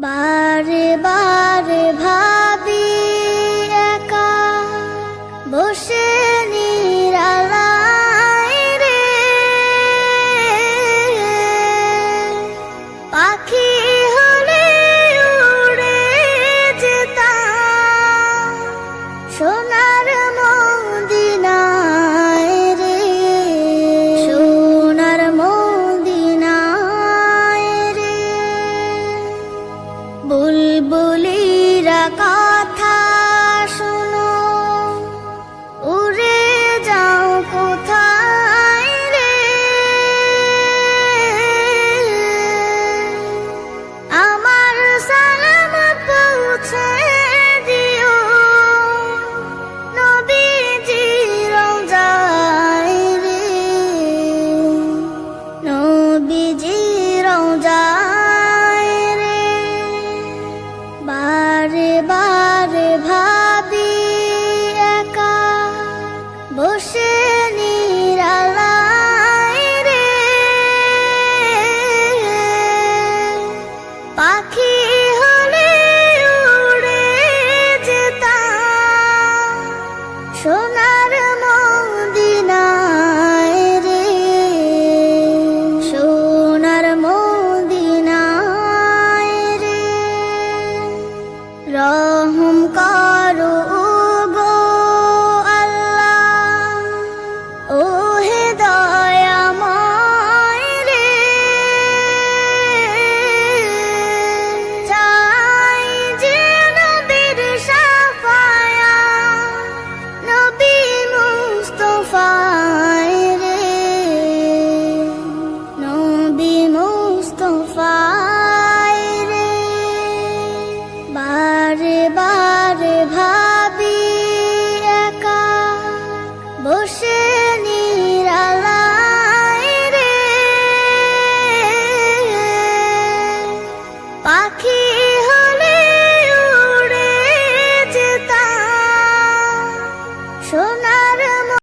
বারে বারে বুলবুলিরা কথা শুনো। উড়ে যাও কোথায় রে? আমার সালাম পৌঁছে দিও। নবীজির রে। বারে বারে ভাবি একা বসে নিরালায় রে। পাখি হলে উড়ে যেতাম সোনা